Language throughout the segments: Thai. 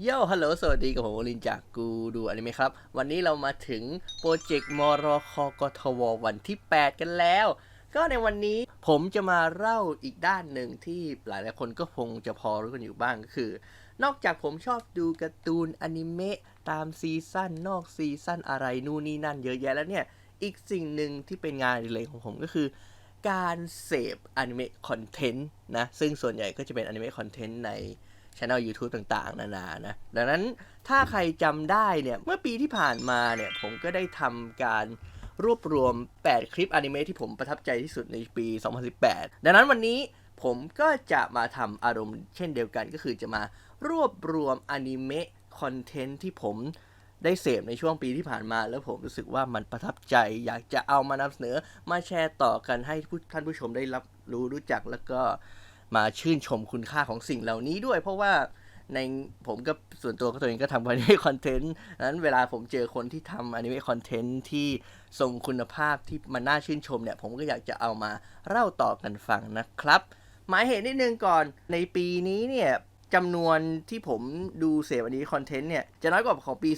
โย่ฮัลโหล สวัสดีกับผมโอลินจากกูดูอนิเมะครับ วันนี้เรามาถึงโปรเจกต์มรคกทววันที่ 8 กันแล้ว ก็ในวันนี้ผมจะมาเล่าอีกด้านหนึ่งที่หลายๆคนก็คงจะพอรู้กันอยู่บ้างก็คือ นอกจากผมชอบดูการ์ตูนอนิเมะตามซีซั่นนอกซีซั่นอะไรนู่นนี่นั่นเยอะแยะแล้วเนี่ย อีกสิ่งหนึ่งที่เป็นงานเรกของผมก็คือ การเสพอนิเมะคอนเทนต์นะ ซึ่งส่วนใหญ่ก็จะเป็นอนิเมะคอนเทนต์ใน ช anel YouTube ต่างๆ นานานะ ดังนั้นถ้าใครจำได้เนี่ย เมื่อปีที่ผ่านมาเนี่ย ผมก็ได้ทำการรวบรวม 8 คลิปอนิเมะที่ผมประทับใจที่สุดในปี 2018 ดังนั้นวันนี้ผมก็จะมาทำอารมณ์เช่นเดียวกันก็คือจะมารวบรวมอนิเมะคอนเทนต์ที่ผมได้เสพในช่วงปีที่ผ่านมา แล้วผมรู้สึกว่ามันประทับใจ อยากจะเอามานำเสนอมาแชร์ต่อกันให้ท่านผู้ชมได้รับรู้รู้จักแล้วก็ มาชื่นชมคุณค่าของสิ่งเหล่านี้ด้วย เพราะว่าในผมก็ส่วนตัวก็ตัวเองก็ทำอนิเมะคอนเทนต์นั้นเวลาผมเจอคนที่ทำอนิเมะคอนเทนต์ที่ทรงคุณภาพที่มันน่าชื่นชมเนี่ย ผมก็อยากจะเอามาเล่าต่อกันฟังนะครับ หมายเหตุนิดนึงก่อนในปีนี้เนี่ยจำนวนที่ผมดูเสพอันนี้คอนเทนต์เนี่ย จะน้อยกว่าของปี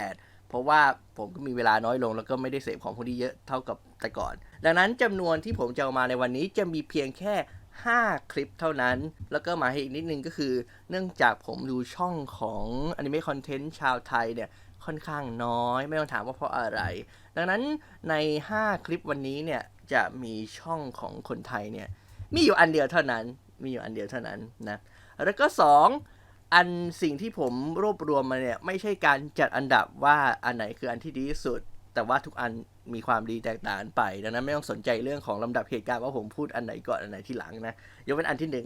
2018 เพราะว่าผมก็มีเวลาน้อยลงแล้วก็ไม่ได้เสพของพวกนี้เยอะเท่ากับแต่ก่อน ดังนั้นจำนวนที่ผมจะเอามาในวันนี้จะมีเพียงแค่ 5 คลิปเท่านั้น แล้วก็มายเหตุอีกนิดนึงก็คือ เนื่องจากผมดูช่องของอนิเมะคอนเทนต์ชาวไทยเนี่ยค่อนข้างน้อย ไม่ต้องถามว่าเพราะอะไร ดังนั้นใน 5 คลิปวันนี้เนี่ยจะมีช่องของคนไทยเนี่ยมีอยู่อันเดียวเท่านั้น มีอยู่อันเดียวเท่านั้นนะแล้วก็ 2 อันสิ่งที่ผมรวบรวมมาเนี่ยไม่ใช่การจัดอันดับว่าอันไหนคืออันที่ดีที่สุด แต่ว่าทุกอันมีความดีแตกต่างไป ดังนั้นไม่ต้องสนใจเรื่องของลำดับเหตุการณ์ว่าผมพูดอันไหนก่อนอันไหนที่หลังนะยกเป็นอันที่หนึ่ง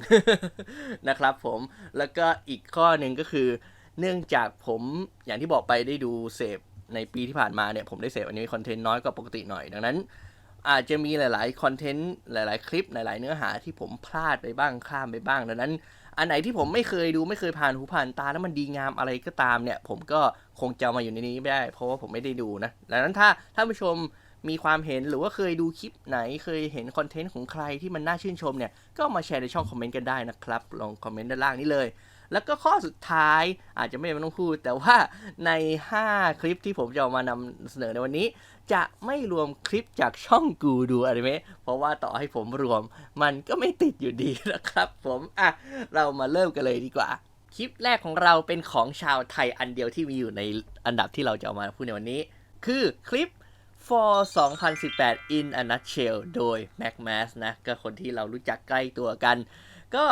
นะครับผมแล้วก็อีกข้อหนึ่งก็คือ เนื่องจากผมอย่างที่บอกไปได้ดูเสพในปีที่ผ่านมาเนี่ยผมได้เสพอันนี้คอนเทนต์น้อยกว่าปกติหน่อย ดังนั้น อาจจะมีหลาย ๆ คอนเทนต์หลาย ๆ คลิปหลาย ๆ เนื้อหาที่ผมพลาดไปบ้างข้ามไปบ้าง ดังนั้น อันไหนที่ผมไม่เคยดูไม่เคยผ่านหูผ่านตาแล้วมันดีงามอะไรก็ตามเนี่ย ผมก็คงจะมาอยู่ในนี้ไม่ได้ เพราะว่าผมไม่ได้ดูนะดังนั้นถ้าท่านผู้ชมมีความเห็นหรือว่าเคยดูคลิปไหนเคยเห็นคอนเทนต์ของใครที่มันน่าชื่นชมเนี่ยก็มาแชร์ในช่องคอมเมนต์กันได้นะครับลองคอมเมนต์ด้านล่างนี้เลย แล้วก็ข้อสุดท้ายอาจจะไม่ต้องพูด แต่ว่าใน 5 คลิปที่ผมจะเอามานำเสนอในวันนี้ จะไม่รวมคลิปจากช่องกูดูอนิเมะเพราะว่าต่อให้ผมรวม มันก็ไม่ติดอยู่ดีนะครับผมอะเรามาเริ่มกันเลยดีกว่าคลิปแรกของเราเป็นของชาวไทยอันเดียวที่มีอยู่ในอันดับที่เราจะเอามาพูดในวันนี้ คือคลิป for 2018 in a nutshell โดย Mac m a s นะ ก็คนที่เรารู้จักใกล้ตัวกัน ก็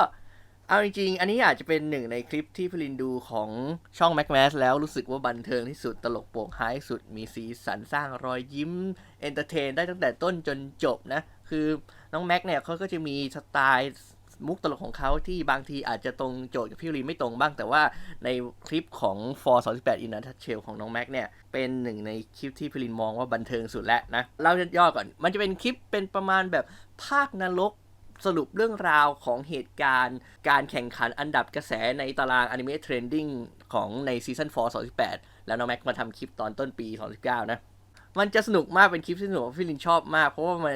เอาจริงๆ อันนี้อาจจะเป็นหนึ่งในคลิปที่พลินดูของช่อง Mac Mass แล้วรู้สึกว่าบันเทิงที่สุดตลกโปกฮาที่สุดมีสีสันสร้างรอยยิ้มเอนเตอร์เทนได้ตั้งแต่ต้นจนจบนะ คือน้องแม็กเนี่ยเขาก็จะมีสไตล์มุกตลกของเขาที่บางทีอาจจะตรงโจทย์กับพี่ลีนไม่ตรงบ้าง แต่ว่าในคลิปของ for 38 in a nutshell ของน้องแม็กเนี่ย เป็นหนึ่งในคลิปที่พี่ลินมองว่าบันเทิงสุดแล้วนะเล่าย่อๆก่อน มันจะเป็นคลิปเป็นประมาณแบบภาคนรก สรุปเรื่องราวของเหตุการณ์ การแข่งขันอันดับกระแสในตารางอนิเมะเทรนดิ้งของในซีซั่น4 2018 แล้วน้องแม็กมาทำคลิปตอนต้นปี 2019 นะ มันจะสนุกมากเป็นคลิปที่สนุกพี่ลินชอบมาก เพราะว่ามัน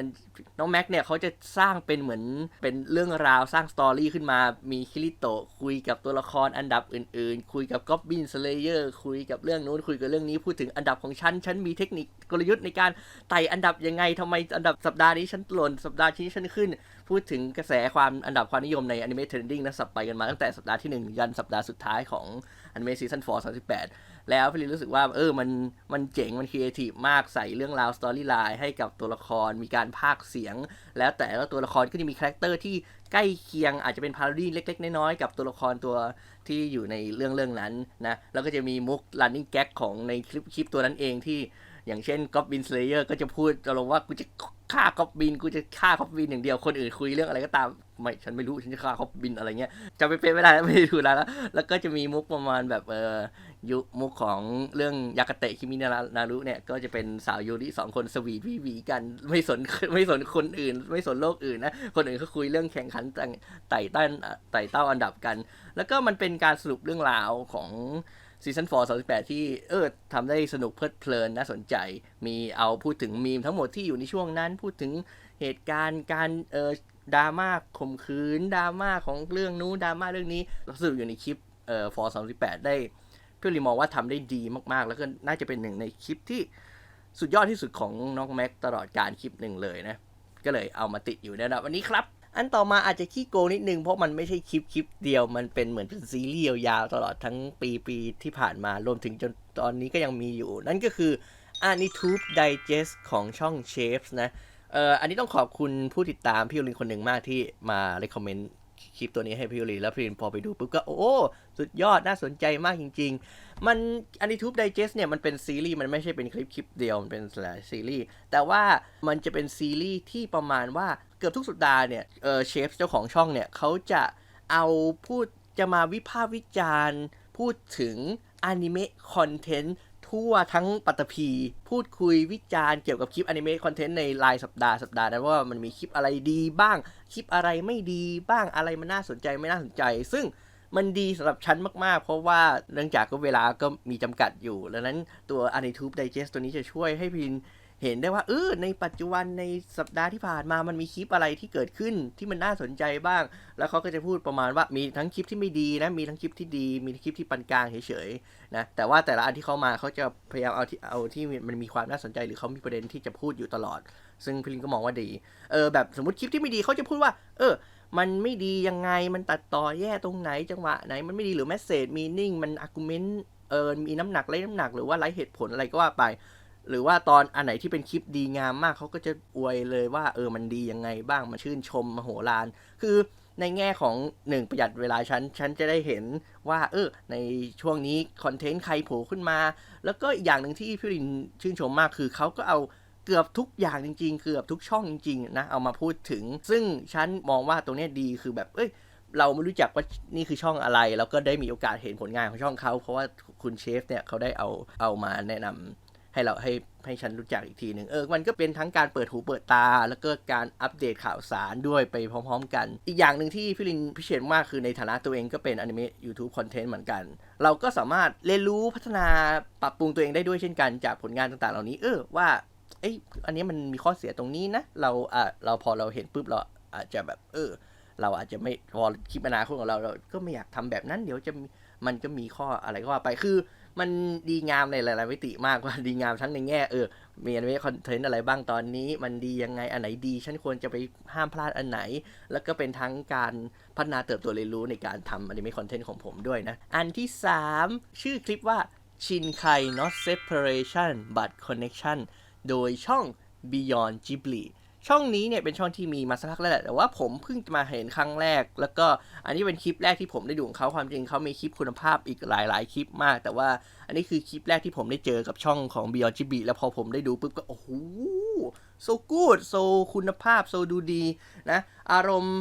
น้องแม็กเนี่ยเขาจะสร้างเป็นเหมือนเป็นเรื่องราวสร้างสตอรี่ขึ้นมา มีคิริโตะคุยกับตัวละครอันดับอื่นๆ คุยกับก็อบบินสเลเยอร์คุยกับเรื่องนู้นคุยกับเรื่องนี้พูดถึงอันดับของฉัน ฉันมีเทคนิคกลยุทธ์ในการไต่อันดับยังไงทำไมอันดับสัปดาห์นี้ฉันหล่นสัปดาห์นี้ฉันขึ้น พูดถึงกระแสความอันดับความนิยมในอนิเมะเทรนดิ้งนะสับไปกันมาตั้งแต่สัปดาห์ที่ 1 ยันสัปดาห์สุดท้ายของอนิเมะซีซั่น4 38แล้วพี่ลินรู้สึกว่าเออมันมันเจ๋งมันครีเอทีฟมากใส่เรื่องราวสตอรี่ไลน์ให้กับตัวละครมีการพากเสียง แล้วแต่ละตัวละครก็จะมีคาแรคเตอร์ที่ใกล้เคียงอาจจะเป็นพาราดี้เล็กๆ น้อยๆ กับตัวละครตัวที่อยู่ในเรื่องเรื่องนั้นนะแล้วก็จะมีมุก running gag ของในคลิปคลิปตัวนั้นเองที่อย่างเช่นก็อบบินสเลเยอร์ก็จะพูดจะลงว่ากูจะฆ่าก็อบบินกูจะฆ่าก็อบบินอย่างเดียวคนอื่นคุยเรื่องอะไรก็ตามไม่ฉันไม่รู้ฉันจะฆ่าก็อบบินอะไรเงี้ยจะไปเป็นไม่ได้แล้วไม่ได้ดูแล้วแล้วก็จะมีมุกประมาณแบบเออ ยุมุกของเรื่องยากาเตะคิมินานารุเนี่ย ก็จะเป็นสาวยูริสองคนสวีทวีวีกันไม่สนไม่สนคนอื่น ไม่สนโลกอื่นนะคนอื่นเขาคุยเรื่องแข่งขันไต่ต้านไต่เต้าอันดับกัน แล้วก็มันเป็นการสรุปเรื่องราวของซีซั่น4 2018ที่เออทำได้สนุกเพลิดเพลินน่าสนใจ มีเอาพูดถึงมีมทั้งหมดที่อยู่ในช่วงนั้น พูดถึงเหตุการณ์การเออดราม่าข่มขืนดราม่าของเรื่องนู้นดราม่าเรื่องนี้สรุปอยู่ในคลิปเอ่อ4 2018ได้ พี่ลีมองว่าทำได้ดีมากๆ แล้วก็น่าจะเป็นหนึ่งในคลิปที่สุดยอดที่สุดของน้องแม็กตลอดการคลิปหนึ่งเลยนะ ก็เลยเอามาติดอยู่ในระดับวันนี้ครับ อันต่อมาอาจจะขี้โกงนิดนึงเพราะมันไม่ใช่คลิปคลิปเดียว มันเป็นเหมือนเป็นซีรีส์ยาวๆตลอดทั้งปีปีที่ผ่านมารวมถึงจนตอนนี้ก็ยังมีอยู่ นั่นก็คือ a n i t u b e Digest ของช่อง Chefs นะเอ่ออันนี้ต้องขอบคุณผู้ติดตามพี่ยูรินคนหนึ่งมากที่มา recommend ค คลิปตัวนี้ให้พี่ยูรินแล้วพี่ยูรินพอไปดูปุ๊บก็โอ้สุดยอดน่าสนใจมากจริง ๆ มัน a n i t u b e Digest เนี่ยมันเป็นซีรีส์มันไม่ใช่เป็นคลิปคลิปเดียวมันเป็นหลายซีรีส์แต่ว่ามันจะเป็นซีรีส์ที่ประมาณว่าเกือบทุกสัปดาห์เนี่ยเออเชฟเจ้าของช่องเนี่ยเขาจะเอาพูดจะมาวิพากษ์วิจารณ์ พูดถึงอนิเมะคอนเทนต์ ทั่วทั้งปัตตภีพูดคุยวิจารณ์เกี่ยวกับคลิปอนิเมะคอนเทนต์ในรายสัปดาห์สัปดาห์นั้นว่ามันมีคลิปอะไรดีบ้าง คลิปอะไรไม่ดีบ้างอะไรมันน่าสนใจไม่น่าสนใจ ซึ่งมันดีสำหรับฉันมาก ๆ เพราะว่าเนื่องจากก็เวลาก็มีจำกัดอยู่ ดังนั้นตัว a n i t u b e Digest ตัวนี้จะช่วยให้พิน เห็นได้ว่าเออในปัจจุบันในสัปดาห์ที่ผ่านมามันมีคลิปอะไรที่เกิดขึ้นที่มันน่าสนใจบ้าง แล้วเขาก็จะพูดประมาณว่ามีทั้งคลิปที่ไม่ดีนะมีทั้งคลิปที่ดี มีคลิปที่ปานกลางเฉยๆนะแต่ว่าแต่ละอันที่เขามาเขาจะพยายามเอาที่เอาที่มันมีความน่าสนใจหรือเขามีประเด็นที่จะพูดอยู่ตลอด ซึ่งพี่ลินก็มองว่าดีเออแบบสมมติคลิปที่ไม่ดีเขาจะพูดว่า เออมันไม่ดียังไงมันตัดต่อแย่ตรงไหนจังหวะไหนมันไม่ดีหรือแมสเซจมีนิ่งมันอาร์กุเมนต์เออมีน้ำหนักไร้น้ำหนักหรือว่าไร้เหตุผลอะไรก็ว่าไป หรือว่าตอนอันไหนที่เป็นคลิปดีงามมากเขาก็จะอวยเลยว่าเออมันดียังไงบ้างมาชื่นชมมโหฬารคือในแง่ของหนึ่งประหยัดเวลาฉัน ฉันจะได้เห็นว่าเออในช่วงนี้คอนเทนต์ใครโผล่ขึ้นมา แล้วก็อีกอย่างหนึ่งที่พี่ลินชื่นชมมากคือเขาก็เอาเกือบทุกอย่างจริง ๆ เกือบทุกช่องจริงๆนะเอามาพูดถึง ซึ่งฉันมองว่าตรงนี้ดีคือแบบเอ้ยเราไม่รู้จักว่านี่คือช่องอะไร แล้วก็ได้มีโอกาสเห็นผลงานของช่องเขา เพราะว่าคุณเชฟเนี่ยเขาได้เอาเอามาแนะนำ ให้เราให้ให้ฉันรู้จักอีกทีหนึ่งเออ มันก็เป็นทั้งการเปิดหูเปิดตา แล้วก็การอัปเดตข่าวสารด้วยไปพร้อมๆ กัน อีกอย่างหนึ่งที่พี่ลินพิเศษมากคือในฐานะตัวเองก็เป็นอนิเมะ YouTube Content เหมือนกัน เราก็สามารถเรียนรู้พัฒนาปรับปรุงตัวเองได้ด้วยเช่นกันจากผลงานต่างๆ เหล่านี้ เออว่าเอ้ยอันนี้มันมีข้อเสียตรงนี้นะเราอะเราพอเราเห็นปุ๊บเราอาจจะแบบ เออ เราอาจจะไม่พอคลิปอนาคตของเราเราก็ไม่อยากทำแบบนั้น เดี๋ยวจะมีมันก็มีข้ออะไรก็ว่าไปคือ มันดีงามในหลาย ๆ มิติมากว่าดีงามทั้งในแง่เออมีอนิเมะคอนเทนต์อะไรบ้างตอนนี้ มันดียังไงอันไหนดี ฉันควรจะไปห้ามพลาดอันไหน แล้วก็เป็นทั้งการพัฒนาเติบโตเรียนรู้ในการทำอนิเมะคอนเทนต์ของผมด้วยนะ อันที่ 3 ชื่อคลิปว่าชินไค not separation but connection โดยช่อง Beyond Ghibli ช่องนี้เนี่ยเป็นช่องที่มีมาสักพักแล้วแหละแต่ว่าผมเพิ่งจะมาเห็นครั้งแรก แล้วก็อันนี้เป็นคลิปแรกที่ผมได้ดูของเขาความจริงเขามีคลิปคุณภาพอีกหลาย ๆ คลิปมาก แต่ว่าอันนี้คือคลิปแรกที่ผมได้เจอกับช่องของ Beyond Ghibli แล้วพอผมได้ดูปุ๊บก็โอ้โห so good so คุณภาพ so ดูดีนะอารมณ์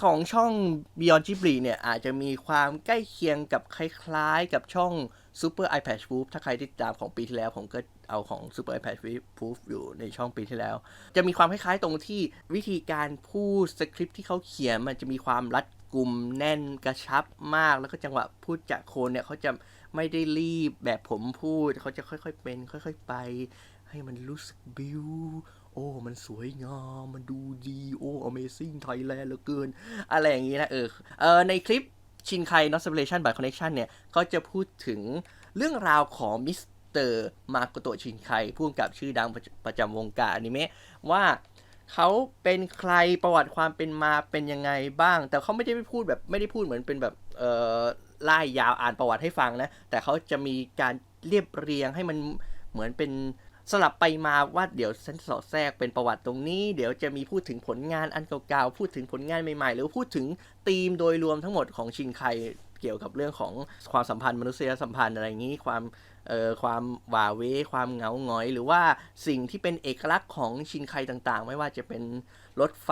ของช่อง Beyond Ghibli เนี่ยอาจจะมีความใกล้เคียงกับคล้าย ๆ กับช่อง Super iPad Proof ถ้าใครติดตามของปีที่แล้ว ผมก็เอาของ Super iPad Proof อยู่ในช่องปีที่แล้ว จะมีความคล้ายๆตรงที่วิธีการพูดสคริปต์ที่เขาเขียนมันจะมีความรัดกุมแน่นกระชับมาก แล้วก็จังหวะพูดจากโคนเนี่ยเขาจะไม่ได้รีบแบบผมพูดเขาจะค่อยๆเป็น ค่อย ๆ ไป ให้มันรู้สึกบิวโอ้ มันสวยงาม มันดูดี โอ้ Amazing Thailand เหลือเกิน อะไรอย่างนี้นะ เออ เออในคลิป ชินไค not separation by connection เนี่ยก็จะพูดถึงเรื่องราวของมิสเตอร์มาโกโตะชินไคผู้กำกับชื่อดังประจำวงการอนิเมะว่าเขาเป็นใครประวัติความเป็นมาเป็นยังไงบ้าง แต่เขาไม่ได้ไม่พูดแบบไม่ได้พูดเหมือนเป็นแบบเออไล่ยาวอ่านประวัติให้ฟังนะ แต่เขาจะมีการเรียบเรียงให้มันเหมือนเป็น สลับไปมาว่าเดี๋ยวฉันสอดแทรกเป็นประวัติตรงนี้ เดี๋ยวจะมีพูดถึงผลงานอันเก่าๆพูดถึงผลงานใหม่ๆ หรือพูดถึงธีมโดยรวมทั้งหมดของชินไคเกี่ยวกับเรื่องของความสัมพันธ์มนุษยสัมพันธ์อะไรอย่างนี้ความเอ่อความหวาเวความเหงาหงอย หรือว่าสิ่งที่เป็นเอกลักษณ์ของชินไคต่างๆ ไม่ว่าจะเป็นรถไฟ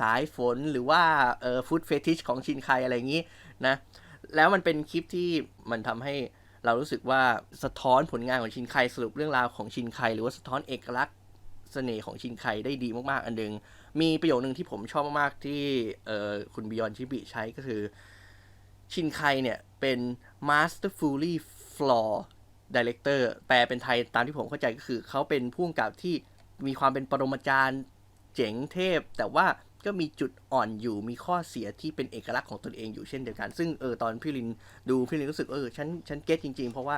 สายฝน หรือว่าเอ่อฟู้ดเฟติชของชินไคอะไรอย่างนี้นะแล้วมันเป็นคลิปที่มันทำให้ เรารู้สึกว่าสะท้อนผลงานของชินไคสรุปเรื่องราวของชินไคหรือว่าสะท้อนเอกลักษณ์เสน่ห์ของชินไคได้ดีมากๆ อันหนึง มีประโยคนึงที่ผมชอบมากๆที่เอ่อคุณบิยอนชิบิใช้ก็คือ ชินไคเนี่ยเป็น masterfully flaw director แปลเป็นไทยตามที่ผมเข้าใจก็คือ เขาเป็นผู้กำกับที่มีความเป็นปรมาจารย์เจ๋งเทพ แต่ว่า ก็มีจุดอ่อนอยู่มีข้อเสียที่เป็นเอกลักษณ์ของตนเองอยู่เช่นเดียวกัน ซึ่งเออตอนพี่ลินดูพี่ลินรู้สึกเออฉันฉันเก็ตจริงๆ เพราะว่า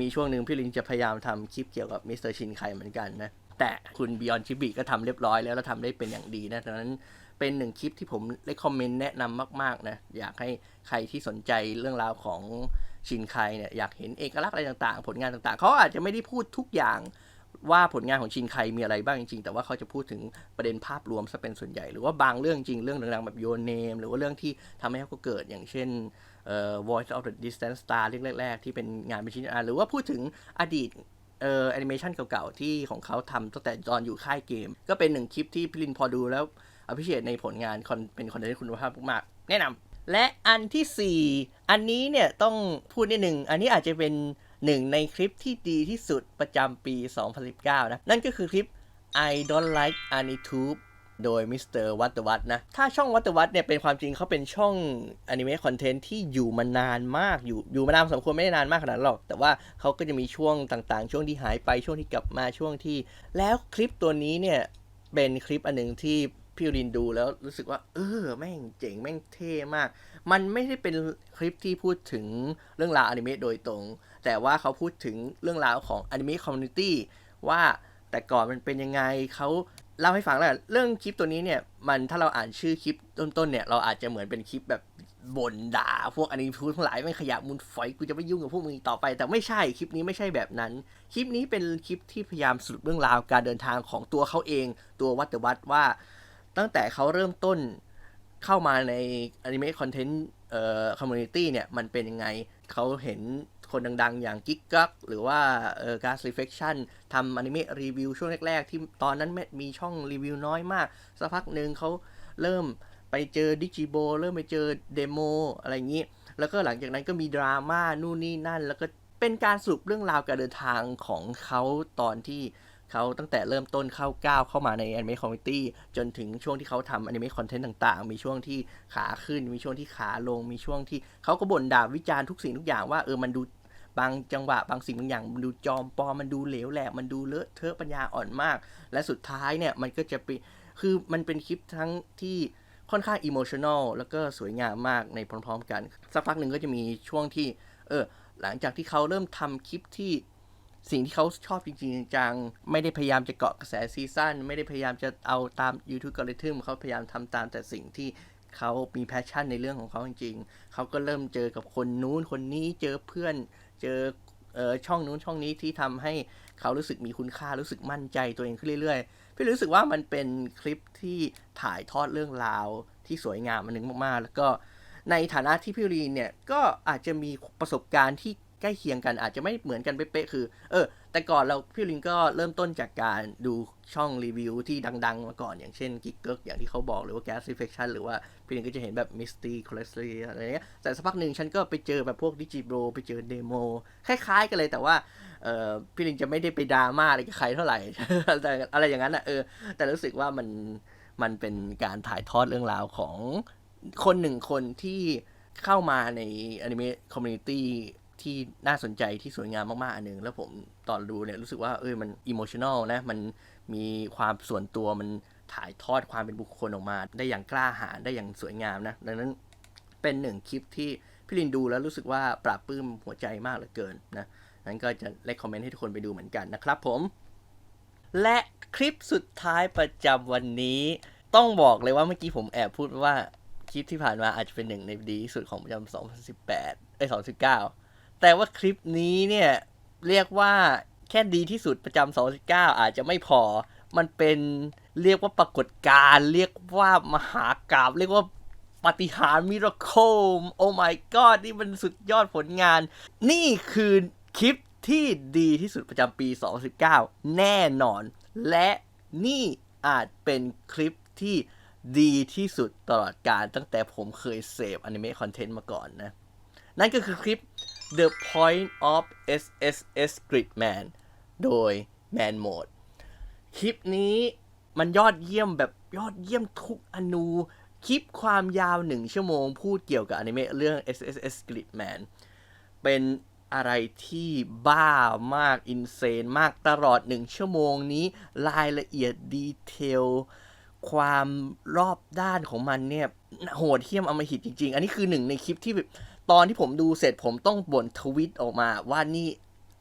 มีช่วงหนึ่งพี่ลินจะพยายามทำคลิปเกี่ยวกับมิสเตอร์ชินไคเหมือนกันนะแต่คุณบิออนชิบิก็ทำเรียบร้อยแล้วแล้วทำได้เป็นอย่างดีนะดังนั้นเป็นหนึ่งคลิปที่ผมได้คอมเมนต์แนะนำมากๆนะอยากให้ใครที่สนใจเรื่องราวของชินไคเนี่ยอยากเห็นเอกลักษณ์อะไรต่างๆ ผลงานต่างๆเขาอาจจะไม่ได้พูดทุกอย่าง ว่าผลงานของชินไคมีอะไรบ้างจริงๆ แต่ว่าเขาจะพูดถึงประเด็นภาพรวมซะเป็นส่วนใหญ่ หรือว่าบางเรื่องจริงเรื่องดังๆแบบโยนเนม หรือว่าเรื่องที่ทำให้เขาเกิดอย่างเช่นเอ่อ Voice of the Distant Star เรื่องแรกๆ ที่เป็นงานเป็นชิ้นงาหรือว่าพูดถึงอดีตเอ่อแอนิเมชันเก่าๆ ที่ของเขาทำตั้งแต่ตอนอยู่ค่ายเกม ก็เป็นหนึ่งคลิปที่พี่ลินพอดูแล้วอภิเชษในผลงานคอนเป็นคอนเทนต์คุณภาพมากๆแนะนำและอันที่ 4 อันนี้เนี่ยต้องพูดนิดหนึ่ง อันนี้อาจจะเป็น หนึ่งในคลิปที่ดีที่สุดประจำปี 2019 นะ นั่นก็คือคลิป I don't like AniTube โดยมิสเตอร์วัตวัตนะ ถ้าช่องวัตวัตเนี่ยเป็นความจริงเขาเป็นช่องอนิเมะคอนเทนต์ที่อยู่มานานมาก อยู่อยู่มานานสมควรไม่ได้นานมากขนาดหรอก แต่ว่าเขาก็จะมีช่วงต่างๆ ช่วงที่หายไปช่วงที่กลับมาช่วงที่ แล้วคลิปตัวนี้เนี่ยเป็นคลิปอันหนึ่งที่พี่รินดูแล้วรู้สึกว่า เออ แม่งเจ๋งแม่งเท่มาก มันไม่ได้เป็นคลิปที่พูดถึงเรื่องราวอนิเมะโดยตรง แต่ว่าเขาพูดถึงเรื่องราวของอนิเมะคอมมูนิตี้ว่าแต่ก่อนมันเป็นยังไงเขาเล่าให้ฟังแล้วเรื่องคลิปตัวนี้เนี่ยมันถ้าเราอ่านชื่อคลิปต้นๆเนี่ยเราอาจจะเหมือนเป็นคลิปแบบบ่นด่า พวกอนิเมะทั้งหลายไม่ขยะมูลฝอยกูจะไม่ยุ่งกับพวกมึงต่อไป แต่ไม่ใช่คลิปนี้ไม่ใช่แบบนั้น คลิปนี้เป็นคลิปที่พยายามสรุปเรื่องราวการเดินทางของตัวเขาเอง ตัววัตวัตว่า ตั้งแต่เขาเริ่มต้นเข้ามาในอนิเมะคอนเทนต์เอ่อคอมมูนิตี้เนี่ยมันเป็นยังไงเขาเห็น คนดังๆ อย่างกิกกักหรือว่าเออการ์ reflection ทำอนิเมะรีวิวช่วงแรก ๆ ที่ตอนนั้นม,มีช่องรีวิวน้อยมาก สักพักหนึ่งเขาเริ่มไปเจอดิจิโบเริ่มไปเจอเดโมอะไรอย่างนี้ แล้วก็หลังจากนั้นก็มีดราม่านู่นนี่นั่น แล้วก็เป็นการสรุปเรื่องราวการเดินทางของเขาตอนที่เขาตั้งแต่เริ่มต้นเข้าก้าวเข้ามาในแอนิเมะคอมมิตี้จนถึงช่วงที่เขาทำแอนิเมะคอนเทนต์ต่างๆ มีช่วงที่ขาขึ้น มีช่วงที่ขาลง มีช่วงที่เขาก็บ่นด่าวิจารณ์ทุกสิ่งทุกอย่างว่าเออมันดู บางจังหวะบางสิ่งบางอย่างมันดูจอมปลอมมันดูเหลวแหลกมันดูเลอะเทอะปัญญาอ่อนมาก และสุดท้ายเนี่ยมันก็จะไปคือมันเป็นคลิปทั้งที่ค่อนข้างอิโมชัน a ลแล้วก็สวยงามมากในพร้อม ๆ กัน สักพักหนึ่งก็จะมีช่วงที่ เออ หลังจากที่เขาเริ่มทำคลิปที่สิ่งที่เขาชอบจริงๆจังๆไม่ได้พยายามจะเกาะกระแสซีซั่นไม่ได้พยายามจะเอาตาม YouTube กริทึมเขาพยายามทำตามแต่สิ่งที่เขามีแพชชั่นในเรื่องของเขาจริงๆ เขาก็เริ่มเจอกับคนนู้นคนนี้เจอเพื่อน เจอเออช่องนู้นช่องนี้ที่ทำให้เขารู้สึกมีคุณค่ารู้สึกมั่นใจตัวเองขึ้นเรื่อยๆ พี่รู้สึกว่ามันเป็นคลิปที่ถ่ายทอดเรื่องราวที่สวยงามมันหนึงมากๆ แล้วก็ในฐานะที่พี่รีนเนี่ยก็อาจจะมีประสบการณ์ที่ใกล้เคียงกันอาจจะไม่เหมือนกันเป๊ะๆคือ เออ แต่ก่อนเราพี่ลินก็เริ่มต้นจากการดูช่องรีวิวที่ดัง ๆ มาก่อนอย่างเช่นกิกเกิกอย่างที่เขาบอกหรือว่า Gas Reflection หรือว่าพี่ลินก็จะเห็นแบบ Misty c o l e s t r y อะไรเงี้ยแต่สักพักหนึ่งฉันก็ไปเจอแบบพวกดิจิโบรไปเจอเดโมคล้ายๆกันเลยแต่ว่าเออพี่ลินจะไม่ได้ไปดราม่าอะไรกับใครเท่าไหร่แต่อะไรอย่างนั้นอะเออแต่รู้สึกว่ามันมันเป็นการถ่ายทอดเรื่องราวของคนหนึ่งคนที่เข้ามาในอนิเมะคอมมูนิตี้ ที่น่าสนใจที่สวยงามมากๆ อันหนึ่งแล้วผมตอนดูเนี่ยรู้สึกว่าเออมันอิโมชัน a ลนะ มันมีความส่วนตัวมันถ่ายทอดความเป็นบุคคลออกมา ได้อย่างกล้าหาญได้อย่างสวยงามนะ ดังนั้นเป็นหนึ่งคลิปที่พี่ลินดูแล้วรู้สึกว่าปราบปื้มหัวใจมากเหลือเกินนะนั้นก็จะเลคคอมเมนต์ให้ทุกคนไปดูเหมือนกันนะครับผม และคลิปสุดท้ายประจำวันนี้ ต้องบอกเลยว่าเมื่อกี้ผมแอบพูดว่าคลิปที่ผ่านมาอาจจะเป็นหนึ่งในดีที่สุดของประจำ2018เอ้ย2019 แต่ว่าคลิปนี้เนี่ย เรียกว่าแค่ดีที่สุดประจำ2019 อาจจะไม่พอ มันเป็นเรียกว่าปรากฏการเรียกว่ามหากราบเรียกว่าปาฏิหาริย์มิราเคิลโอ้ my god นี่มันสุดยอดผลงาน นี่คือคลิปที่ดีที่สุดประจำปี 2019 แน่นอน และนี่อาจเป็นคลิปที่ดีที่สุดตลอดการตั้งแต่ผมเคยเสพอนิเมะคอนเทนต์มาก่อนนะ นั่นก็คือคลิป The Point of SSS Gridman โดย Man Mode คลิปนี้มันยอดเยี่ยมแบบยอดเยี่ยมทุกอนูคลิปความยาวหนึ่งชั่วโมงพูดเกี่ยวกับอนิเมะเรื่อง SSS Gridman เป็นอะไรที่บ้ามาก อินเซนมากตลอดหนึ่งชั่วโมงนี้ รายละเอียดดีเทล ความรอบด้านของมันเนี่ย โหดเหี้ยมอมหิตจริง ๆ อันนี้คือหนึ่งในคลิปที่แบบ ตอนที่ผมดูเสร็จผมต้องบ่นทวิตออกมา ว่านี่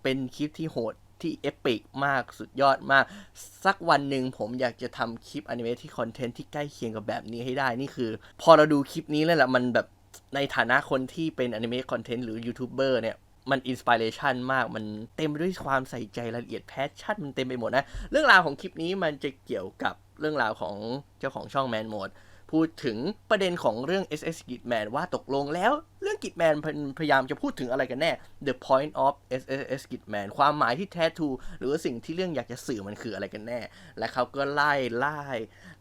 เป็นคลิปที่โหดที่เอปิกมากสุดยอดมาก สักวันหนึ่งผมอยากจะทำคลิปอนิเมะที่คอนเทนต์ที่ใกล้เคียงกับแบบนี้ให้ได้นี่คือ พอเราดูคลิปนี้แล้วแหละมันแบบในฐานะคนที่เป็นอนิเมะคอนเทนต์หรือยูทูบเบอร์เนี่ยมันอินสปิเรชันมาก มันเต็มไปด้วยความใส่ใจรายละเอียดแพชชั่น มันเต็มไปหมดนะ เรื่องราวของคลิปนี้มันจะเกี่ยวกับเรื่องราวของเจ้าของช่องแมนโหมด พูดถึงประเด็นของเรื่อง SS Gitman ว่าตกลงแล้วเรื่อง Gitman พยายามจะพูดถึงอะไรกันแน่ The point of SS Gitman ความหมายที่แท้ทูหรือว่าสิ่งที่เรื่องอยากจะสื่อมันคืออะไรกันแน่ และเขาก็ไล่ไล่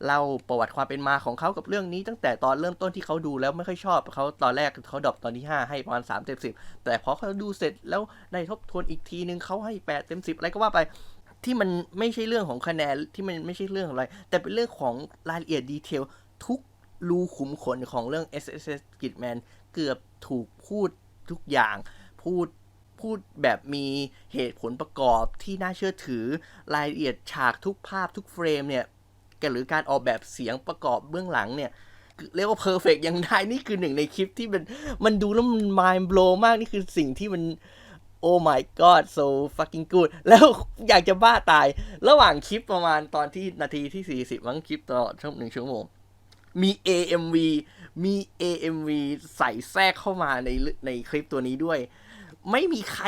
เล่าประวัติความเป็นมาของเขากับเรื่องนี้ตั้งแต่ตอนเริ่มต้นที่เขาดูแล้วไม่ค่อยชอบเขาตอนแรกเขาดรอปตอนที่ 5 ให้ประมาณ3เต็ม10 แต่พอเขาดูเสร็จแล้วได้ทบทวนอีกทีนึงเขาให้8เต็ม10 อะไรก็ว่าไปที่มันไม่ใช่เรื่องของคะแนนที่มันไม่ใช่เรื่องอะไร แต่เป็นเรื่องของรายละเอียดดีเทล ทุกรูขุมขนของเรื่อง S S S Gitman เกือบถูกพูดทุกอย่าง พูดพูดแบบมีเหตุผลประกอบที่น่าเชื่อถือรายละเอียดฉากทุกภาพทุกเฟรมเนี่ยหรือการออกแบบเสียงประกอบเบื้องหลังเนี่ยเรียกว่าเพอร์เฟกยังได้ นี่คือหนึ่งในคลิปที่มันมันดูแล้วมัน mind blow มาก นี่คือสิ่งที่มันโอ้ my god so fucking good แล้วอยากจะบ้าตาย ระหว่างคลิปประมาณตอนที่นาทีที่ 40 มั้งคลิปตลอดช่วงหนึ่งชั่วโมง มี AMV มี AMV ใส่แทรกเข้ามาในในคลิปตัวนี้ด้วย ไม่มีใคร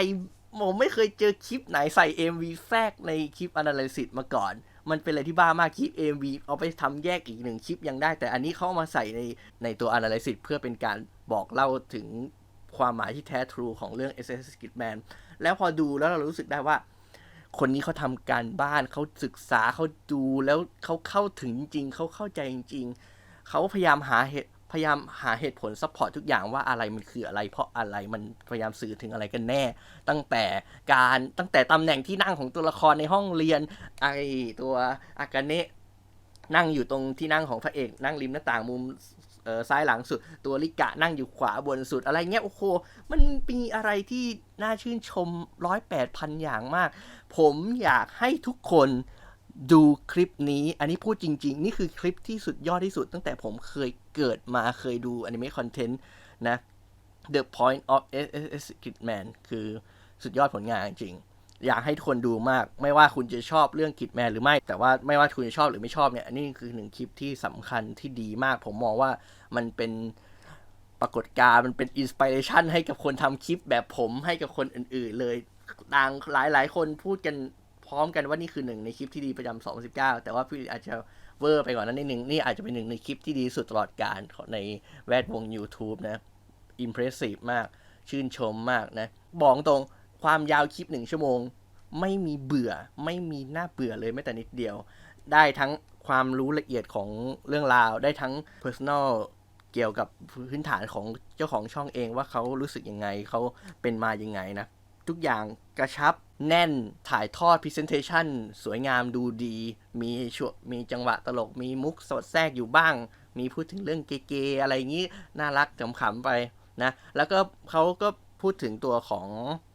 ผมไม่เคยเจอคลิปไหนใส่ AMV แทรกในคลิป Analysis มาก่อน มันเป็นอะไรที่บ้ามากคลิป AMV เอาไปทำแยกอีกหนึ่งคลิปยังได้ แต่อันนี้เขาเอามาใส่ในในตัว Analysis เพื่อเป็นการบอกเล่าถึงความหมายที่แท้ทรูของเรื่อง SS Gitman แล้วพอดูแล้วเรารู้สึกได้ว่า คนนี้เขาทำการบ้านเขาศึกษาเขาดูแล้วเขาเข้าถึงจริงเขาเข้าใจจริงๆ เขาพยายามหาเหตุพยายามหาเหตุผลซัพพอร์ตทุกอย่างว่าอะไรมันคืออะไร เพราะอะไรมันพยายามสื่อถึงอะไรกันแน่ ตั้งแต่การตั้งแต่ตำแหน่งที่นั่งของตัวละครในห้องเรียน ไอตัวอากาเนะนั่งอยู่ตรงที่นั่งของพระเอก นั่งริมหน้าต่างมุมซ้ายหลังสุด ตัวลิกะนั่งอยู่ขวาบนสุดอะไรเงี้ยโอ้โหมันมีอะไรที่น่าชื่นชมร้อยแปดพันอย่างมาก ผมอยากให้ทุกคน ดูคลิปนี้อันนี้พูดจริง ๆ นี่คือคลิปที่สุดยอดที่สุด ตั้งแต่ผมเคยเกิดมาเคยดูอนิเมะคอนเทนต์นะ The Point of SS S Gitman คือสุดยอดผลงานจริง อยากให้ทุกคนดูมาก ไม่ว่าคุณจะชอบเรื่องกิ t แมนหรือไม่ แต่ว่าไม่ว่าคุณจะชอบหรือไม่ชอบเนี่ยอันนี้คือหนึ่งคลิปที่สำคัญที่ดีมาก ผมมองว่ามันเป็นปรากฏการณ์มันเป็นอินสปิเรชันให้กับคนทำคลิปแบบผมให้กับคนอื่น ๆ เลยต่างหลายๆ คนพูดกัน ร้อมกันว่านี่คือหนึ่งในคลิปที่ดีประจำ2019แต่ว่าพี่อาจจะเวอร์ไปก่อนนั้นนิดหนึ่งนี่อาจจะเป็นหนึ่งในคลิปที่ดีสุดตลอดการของในแวดวง YouTube นะอิมเพรสซีฟมาก ชื่นชมมากนะ บอกตรงความยาวคลิปหนึ่งชั่วโมง ไม่มีเบื่อไม่มีหน้าเบื่อเลยแม้แต่นิดเดียว ได้ทั้งความรู้ละเอียดของเรื่องราว ได้ทั้ง personal เกี่ยวกับพื้นฐานของเจ้าของช่องเองว่าเขารู้สึกยังไงเขาเป็นมายังไงนะ ทุกอย่างกระชับ แน่นถ่ายทอด Presentation สวยงามดูดี มีช่วมีจังหวะตลก มีมุกสดแทรกอยู่บ้าง มีพูดถึงเรื่องเกย์ๆอะไรอย่างนี้ น่ารักขำๆไปนะ แล้วก็เขาก็พูดถึงตัวของ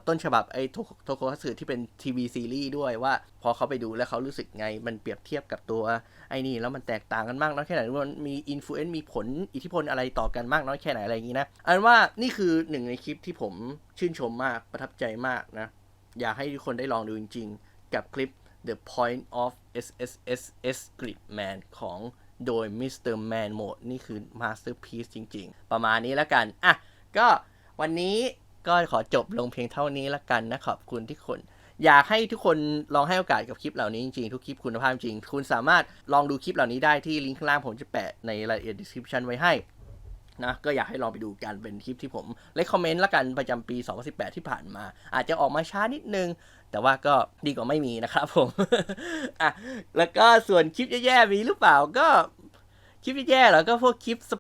ต้นฉบับไอ้โทโคฮัตสึที่เป็นทีวีซีรีส์ด้วยว่า พอเขาไปดูแล้วเขารู้สึกไง มันเปรียบเทียบกับตัวไอ้นี่ แล้วมันแตกต่างกันมากน้อยแค่ไหนมันมีอินฟลูเอนซ์มีผลอิทธิพลอะไรต่อกันมากน้อยแค่ไหนอะไรอย่างนี้นะอันว่านี่คือหนึ่งในคลิปที่ผมชื่นชมมากประทับใจมากนะ อยากให้ทุกคนได้ลองดูจริงๆ กับคลิป The Point of SSSS Gridman ของโดย Mr. Man Mode นี่คือ Masterpiece จริงๆ ประมาณนี้แล้วกัน อะ ก็วันนี้ก็ขอจบลงเพียงเท่านี้แล้วกันนะ ขอบคุณที่คน อยากให้ทุกคนลองให้โอกาสกับคลิปเหล่านี้จริงๆ ทุกคลิปคุณภาพจริง คุณสามารถลองดูคลิปเหล่านี้ได้ที่ลิงก์ข้างล่างผมจะแปะในรายละเอียด description ไว้ให้ นะก็อยากให้ลองไปดูกันเป็นคลิปที่ผมเลคคอมเมนต์ละกันประจำปี 2018 ที่ผ่านมา อาจจะออกมาช้านิดนึง แต่ว่าก็ดีกว่าไม่มีนะครับผมอะแล้วก็ส่วนคลิปแย่ๆมีหรือเปล่าก็คลิปแย่ๆเหรอก็พวกคลิปส